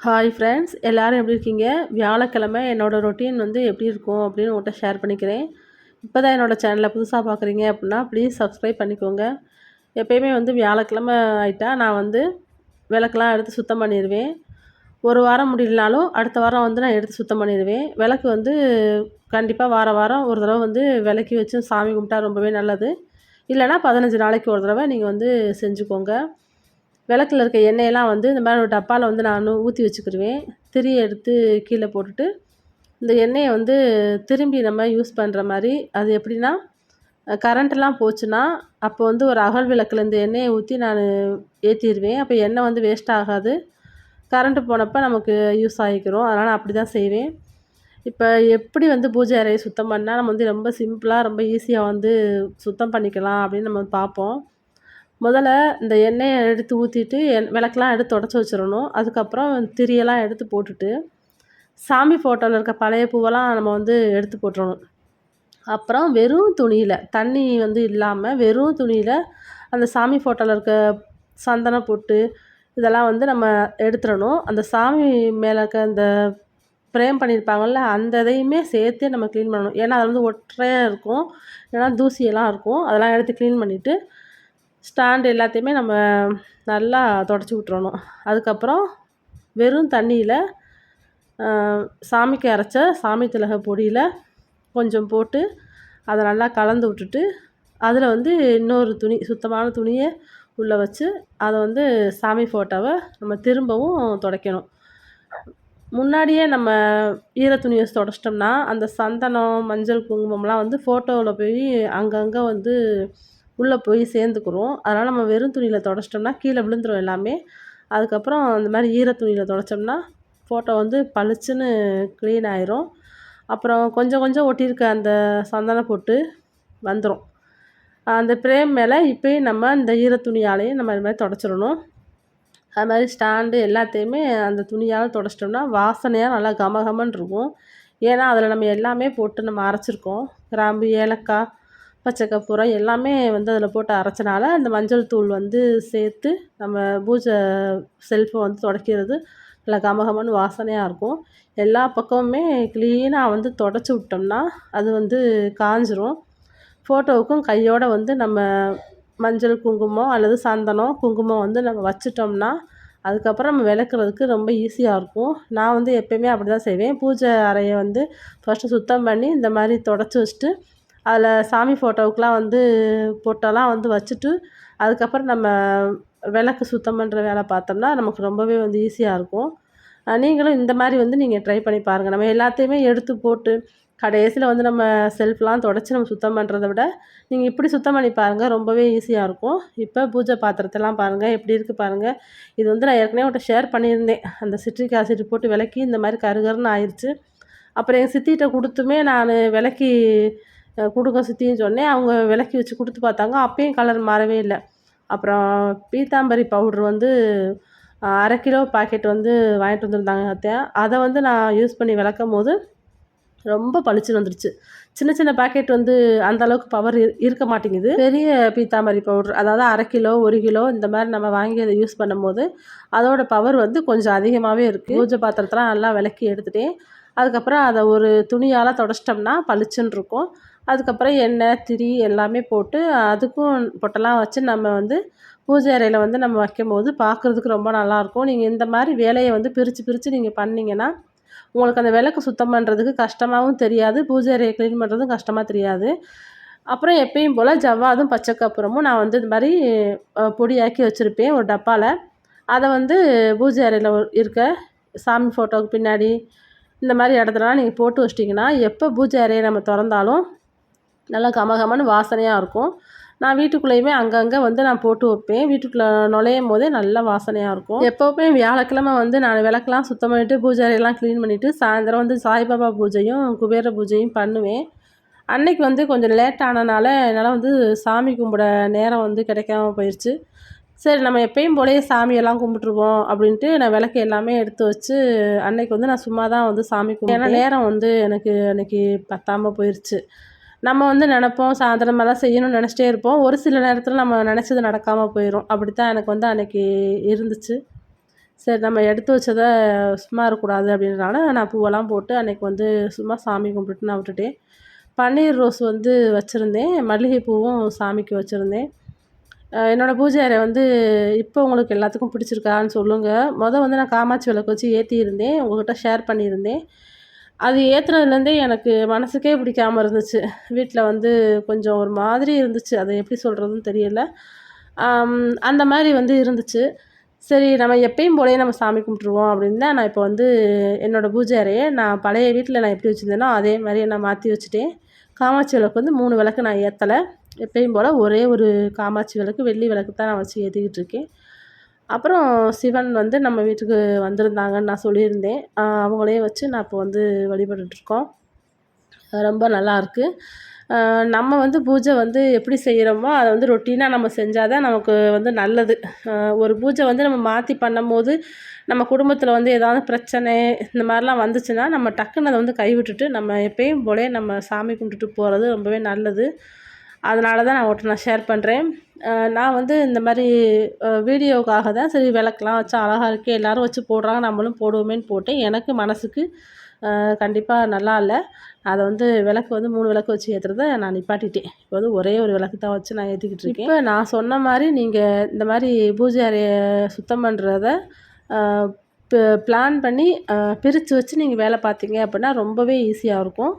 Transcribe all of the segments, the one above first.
Hi friends எல்லோரும் எப்படி இருக்கீங்க? வியாழக்கிழமை என்னோடய ரொட்டீன் வந்து எப்படி இருக்கும் அப்படின்னு உங்கள்கிட்ட ஷேர் பண்ணிக்கிறேன். இப்போ தான் என்னோடய சேனலை புதுசாக பார்க்குறீங்க அப்படின்னா ப்ளீஸ் சப்ஸ்கிரைப் பண்ணிக்கோங்க. எப்போயுமே வந்து வியாழக்கிழமை ஆகிட்டா நான் வந்து விளக்கெலாம் எடுத்து சுத்தம் பண்ணிடுவேன். ஒரு வாரம் முடியலனாலும் அடுத்த வாரம் வந்து நான் எடுத்து சுத்தம் பண்ணிடுவேன். விளக்கு வந்து கண்டிப்பாக வார வாரம் ஒரு தடவை வந்து விளக்கி வச்சு சாமி கும்பிட்டா ரொம்பவே நல்லது. இல்லைனா பதினஞ்சு நாளைக்கு ஒரு தடவை நீங்கள் வந்து செஞ்சுக்கோங்க. விளக்கில் இருக்க எண்ணெயெல்லாம் வந்து இந்த மாதிரி ஒரு டப்பாவில் வந்து நான் ஊற்றி வச்சுக்கிடுவேன் திரியை எடுத்து கீழே போட்டுட்டு இந்த எண்ணெயை வந்து திரும்பி நம்ம யூஸ் பண்ணுற மாதிரி அது எப்படின்னா கரண்ட்டெல்லாம் போச்சுன்னா அப்போ வந்து ஒரு அகல் விளக்கில் இந்த எண்ணெயை ஊற்றி நான் ஏற்றிடுவேன் அப்போ எண்ணெய் வந்து வேஸ்ட் ஆகாது. கரண்ட்டு போனப்போ நமக்கு யூஸ் ஆகிக்கிறோம். அதனால் அப்படி தான் செய்வேன். இப்போ எப்படி வந்து பூஜை அறையை சுத்தம் பண்ணால் நம்ம வந்து ரொம்ப சிம்பிளாக ரொம்ப ஈஸியாக வந்து சுத்தம் பண்ணிக்கலாம் அப்படின்னு நம்ம பார்ப்போம். முதல்ல இந்த எண்ணெயை எடுத்து ஊற்றிட்டு எண் விளக்கெலாம் எடுத்து உடச்சி வச்சிடணும். அதுக்கப்புறம் திரியெல்லாம் எடுத்து போட்டுட்டு சாமி ஃபோட்டோவில் இருக்க பழைய பூவெல்லாம் நம்ம வந்து எடுத்து போட்டுடணும் அப்புறம் வெறும் துணியில் தண்ணி வந்து இல்லாமல் வெறும் துணியில் அந்த சாமி ஃபோட்டோவில் இருக்க சந்தனம் பொட்டு இதெல்லாம் வந்து நம்ம எடுத்துடணும். அந்த சாமி மேலே இருக்க அந்த ஃப்ரேம் பண்ணியிருப்பாங்கள்ல அந்த இதையுமே சேர்த்து நம்ம க்ளீன் பண்ணணும். ஏன்னா அது வந்து ஒற்றையாக இருக்கும். ஏன்னா தூசியெல்லாம் இருக்கும். அதெல்லாம் எடுத்து க்ளீன் பண்ணிவிட்டு ஸ்டாண்டு எல்லாத்தையுமே நம்ம நல்லா தொடச்சி விட்றணும் அதுக்கப்புறம் வெறும் தண்ணியில் சாமிக்கு அரைச்ச சாமி திலக பொடியில் கொஞ்சம் போட்டு அதை நல்லா கலந்து விட்டுட்டு அதில் வந்து இன்னொரு துணி சுத்தமான துணியை உள்ளே வச்சு அதை வந்து சாமி ஃபோட்டோவை நம்ம திரும்பவும் துடைக்கணும். முன்னாடியே நம்ம ஈர துணியை தொடச்சிட்டோம்னா அந்த சந்தனம் மஞ்சள் குங்குமம்லாம் வந்து ஃபோட்டோவில் போய் அங்கங்கே வந்து உள்ளே போய் சேர்ந்துக்கிறோம். அதனால் நம்ம வெறும் துணியில் துடச்சிட்டோம்னா கீழே விழுந்துடும் எல்லாமே. அதுக்கப்புறம் அந்த மாதிரி ஈர துணியில் துடைச்சோம்னா ஃபோட்டோ வந்து பளிச்சுன்னு க்ளீன் ஆயிரும். அப்புறம் கொஞ்சம் கொஞ்சம் ஒட்டியிருக்க அந்த சந்தன போட்டு வந்துடும் அந்த ஃப்ரேம் மேலே இப்போயும் நம்ம இந்த ஈர துணியாலையும் நம்ம இது மாதிரி தொடச்சிடணும். அது மாதிரி ஸ்டாண்டு எல்லாத்தையுமே அந்த துணியால் தொடச்சிட்டோம்னா வாசனையாக நல்லா கமகமன்னு இருக்கும். ஏன்னா அதில் நம்ம எல்லாமே போட்டு நம்ம அரைச்சிருக்கோம். கிராம்பு ஏலக்காய் பச்சை கற்பூரம் எல்லாமே வந்து அதில் போட்டு அரைச்சனால அந்த மஞ்சள் தூள் வந்து சேர்த்து நம்ம பூஜை செல்ஃபை வந்து துடைக்கிறது நல்லா கமகமன்னு வாசனையாக இருக்கும். எல்லா பக்கமுமே க்ளீனாக வந்து தொடச்சி விட்டோம்னா அது வந்து காஞ்சிரும். ஃபோட்டோவுக்கும் கையோடு வந்து நம்ம மஞ்சள் குங்குமம் அல்லது சந்தனம் குங்குமம் வந்து நம்ம வச்சிட்டோம்னா அதுக்கப்புறம் நம்ம விளக்குறதுக்கு ரொம்ப ஈஸியாக இருக்கும். நான் வந்து எப்போயுமே அப்படி தான் செய்வேன். பூஜை அறையை வந்து ஃபஸ்ட்டு சுத்தம் பண்ணி இந்த மாதிரி தொடச்சி வச்சுட்டு அதில் சாமி ஃபோட்டோவுக்கெலாம் வந்து பொட்டெல்லாம் வந்து வச்சுட்டு அதுக்கப்புறம் நம்ம விளக்கு சுத்தம் பண்ணுற வேலை பார்த்தோம்னா நமக்கு ரொம்பவே வந்து ஈஸியாக இருக்கும். நீங்களும் இந்த மாதிரி வந்து நீங்கள் ட்ரை பண்ணி பாருங்கள் நம்ம எல்லாத்தையுமே எடுத்து போட்டு கடைசியில் வந்து நம்ம செல்ஃப்லாம் தொடச்சி நம்ம சுத்தம் பண்ணுறத விட நீங்கள் இப்படி சுத்தம் பண்ணி பாருங்கள் ரொம்பவே ஈஸியாக இருக்கும். இப்போ பூஜை பாத்திரத்தெல்லாம் பாருங்கள் எப்படி இருக்குது பாருங்கள் இது வந்து நான் ஏற்கனவே உங்கள்கிட்ட ஷேர் பண்ணியிருந்தேன். அந்த சிட்ரிக் ஆசிட் போட்டு விளக்கி இந்த மாதிரி கருகருன்னு ஆயிடுச்சு அப்புறம் எங்கள் சித்திகிட்ட கொடுத்துமே நான் விளக்கி கொடுக்க சுற்றின்னு சொன்னேன். அவங்க விளக்கி வச்சு கொடுத்து பார்த்தாங்க. அப்பயும் கலர் மாறவே இல்லை. அப்புறம் பீத்தாம்பரி பவுட்ரு வந்து அரை கிலோ பாக்கெட் வந்து வாங்கிட்டு வந்திருந்தாங்க அத்தையா அதை வந்து நான் யூஸ் பண்ணி விளக்கும் போது ரொம்ப பளிச்சுன்னு வந்துருச்சு. சின்ன சின்ன பாக்கெட் வந்து அந்த அளவுக்கு பவர் இருக்க மாட்டேங்குது. பெரிய பீத்தாம்பரி பவுட்ரு அதாவது அரை கிலோ ஒரு கிலோ இந்த மாதிரி நம்ம வாங்கி அதை யூஸ் பண்ணும்போது அதோட பவர் வந்து கொஞ்சம் அதிகமாகவே இருக்குது பூஜை பாத்திரத்தெலாம் நல்லா விளக்கி எடுத்துகிட்டேன் அதுக்கப்புறம் அதை ஒரு துணியால் தொடச்சிட்டோம்னா பளிச்சுன்னு இருக்கும். அதுக்கப்புறம் எண்ணெய் திரி எல்லாமே போட்டு அதுக்கும் பொட்டெல்லாம் வச்சு நம்ம வந்து பூஜை அறையில் வந்து நம்ம வைக்கும்போது பார்க்குறதுக்கு ரொம்ப நல்லாயிருக்கும். நீங்கள் இந்த மாதிரி வேலையை வந்து பிரித்து பிரித்து நீங்கள் பண்ணிங்கன்னா உங்களுக்கு அந்த விளக்கு சுத்தம் பண்ணுறதுக்கு கஷ்டமாகவும் தெரியாது பூஜை அறையை க்ளீன் பண்ணுறதும் கஷ்டமாக தெரியாது. அப்புறம் எப்பயும் போல் ஜவ்வாதும் பச்சை கப்புறமும் நான் வந்து இது மாதிரி பொடியாக்கி வச்சுருப்பேன் ஒரு டப்பாவில் அதை வந்து பூஜை அறையில் இருக்க சாமி ஃபோட்டோவுக்கு பின்னாடி இந்த மாதிரி இடத்துலலாம் நீங்கள் போட்டு வச்சிட்டிங்கன்னா எப்போ பூஜை அறையை நம்ம திறந்தாலும் நல்லா கமகமன்னு வாசனையாக இருக்கும். நான் வீட்டுக்குள்ளேயுமே அங்கங்கே வந்து நான் போட்டு வைப்பேன். வீட்டுக்குள்ளே நுழையும் போதே நல்ல வாசனையாக இருக்கும். எப்போவுமே வியாழக்கிழமை வந்து நான் விளக்கெலாம் சுத்தம் பண்ணிவிட்டு பூஜாரியெல்லாம் க்ளீன் பண்ணிவிட்டு சாயந்தரம் வந்து சாய்பாபா பூஜையும் குபேர பூஜையும் பண்ணுவேன். அன்னைக்கு வந்து கொஞ்சம் லேட் ஆனனால என்னால் வந்து சாமி கும்பிட நேரம் வந்து கிடைக்காம போயிடுச்சு சரி நம்ம எப்பயும் போலயே சாமியெல்லாம் கும்பிட்ருவோம் அப்படின்ட்டு நான் விளக்கு எல்லாமே எடுத்து வச்சு அன்னைக்கு வந்து நான் சும்மா தான் வந்து சாமி கும்பிட்டேன். ஏன்னா நேரம் வந்து எனக்கு அன்னைக்கு பத்தாமல் போயிடுச்சு நம்ம வந்து நினப்போம் சாயந்தரமெல்லாம் செய்யணும்னு நினச்சிட்டே இருப்போம். ஒரு சில நேரத்தில் நம்ம நினச்சது நடக்காமல் போயிடும் அப்படி தான் எனக்கு வந்து அன்றைக்கி இருந்துச்சு. சரி நம்ம எடுத்து வச்சதை சும்மா இருக்கக்கூடாது அப்படின்றனால நான் பூவெல்லாம் போட்டு அன்றைக்கி வந்து சும்மா சாமி கும்பிட்டு நான் விட்டுட்டேன். பன்னீர் ரோஸ் வந்து வச்சுருந்தேன். மல்லிகை பூவும் சாமிக்கு வச்சுருந்தேன். என்னோடய பூஜை அறை வந்து இப்போ உங்களுக்கு எல்லாத்துக்கும் பிடிச்சிருக்கான்னு சொல்லுங்கள் மொதல் வந்து நான் காமாட்சி விளக்கு வச்சு ஏற்றியிருந்தேன் உங்கள்கிட்ட ஷேர் பண்ணியிருந்தேன். அது ஏற்றுனதுலேருந்தே எனக்கு மனசுக்கே பிடிக்காம இருந்துச்சு. வீட்டில் வந்து கொஞ்சம் ஒரு மாதிரி இருந்துச்சு. அதை எப்படி சொல்கிறதுன்னு தெரியல. அந்த மாதிரி வந்து இருந்துச்சு. சரி நம்ம எப்பயும் போலயே நம்ம சாமி கும்பிட்ருவோம் அப்படின்னு தான் நான் இப்போ வந்து என்னோடய பூஜை அறையை நான் பழைய வீட்டில் நான் எப்படி வச்சுருந்தேனோ அதே மாதிரியே நான் மாற்றி வச்சுட்டேன். காமாட்சி விளக்கு வந்து மூணு விளக்கு நான் ஏற்றலை எப்பயும் போல் ஒரே ஒரு காமாட்சி விளக்கு வெள்ளி விளக்கு தான் நான் வச்சு ஏற்றிக்கிட்டு இருக்கேன். அப்புறம் சிவன் வந்து நம்ம வீட்டுக்கு வந்திருந்தாங்கன்னு நான் சொல்லியிருந்தேன். அவங்களே வச்சு நான் இப்போ வந்து வழிபட்டுருக்கோம் ரொம்ப நல்லாயிருக்கு நம்ம வந்து பூஜை வந்து எப்படி செய்கிறோமோ அதை வந்து ரொட்டீனாக நம்ம செஞ்சால் தான் நமக்கு வந்து நல்லது. ஒரு பூஜை வந்து நம்ம மாற்றி பண்ணும்போது நம்ம குடும்பத்தில் வந்து ஏதாவது பிரச்சனை இந்த மாதிரிலாம் வந்துச்சுன்னா நம்ம டக்குன்னு அதை வந்து கைவிட்டுட்டு நம்ம எப்பயும் போலே நம்ம சாமி கும்பிட்டுட்டு போகிறது ரொம்பவே நல்லது. அதனால தான் நான் ஒட்டு நான் ஷேர் பண்ணுறேன் நான் வந்து இந்த மாதிரி வீடியோக்காக தான் சரி விளக்கெலாம் வச்சு அழகாக இருக்குது எல்லோரும் வச்சு போடுறாங்க நம்மளும் போடுவோமேன்னு போட்டேன். எனக்கு மனசுக்கு கண்டிப்பாக நல்லா இல்லை. அதை வந்து விளக்கு வந்து மூணு விளக்கு வச்சு ஏற்றுறத நான் நிப்பாட்டிட்டேன். இப்போ வந்து ஒரே ஒரு விளக்கு தான் வச்சு நான் ஏற்றிக்கிட்டு இருக்கேன். இப்போ நான் சொன்ன மாதிரி நீங்கள் இந்த மாதிரி பூஜை அறையை சுத்தம் பண்ணுறத பிளான் பண்ணி பிரித்து வச்சு நீங்கள் வேலை பார்த்தீங்க அப்படின்னா ரொம்பவே ஈஸியாக இருக்கும்.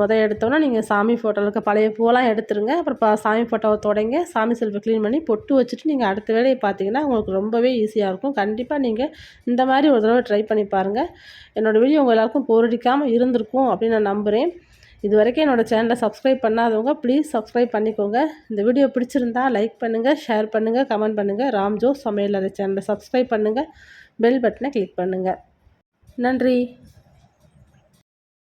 மொதல் எடுத்தோன்னே நீங்கள் சாமி ஃபோட்டோவில் இருக்க பழைய பூவெல்லாம் எடுத்துருங்க. அப்புறம் சாமி ஃபோட்டோவை தொடங்க சாமி செல்ஃபை க்ளீன் பண்ணி பொட்டு வச்சுட்டு நீங்கள் அடுத்த வேலையை பார்த்தீங்கன்னா உங்களுக்கு ரொம்பவே ஈஸியாக இருக்கும். கண்டிப்பாக நீங்கள் இந்த மாதிரி ஒரு தடவை ட்ரை பண்ணி பாருங்கள் என்னோடய வீடியோ உங்கள் எல்லாருக்கும் போரடிக்காமல் இருந்திருக்கும் அப்படின்னு நான் நம்புகிறேன் இது வரைக்கும் என்னோடய சேனலை சப்ஸ்கிரைப் பண்ணாதவங்க ப்ளீஸ் சப்ஸ்கிரைப் பண்ணிக்கோங்க. இந்த வீடியோ பிடிச்சிருந்தா லைக் பண்ணுங்கள் ஷேர் பண்ணுங்கள் கமெண்ட் பண்ணுங்கள் ராம்ஜோ சமையலறை சேனலை சப்ஸ்கிரைப் பண்ணுங்கள் பெல் பட்டனை கிளிக் பண்ணுங்கள் நன்றி.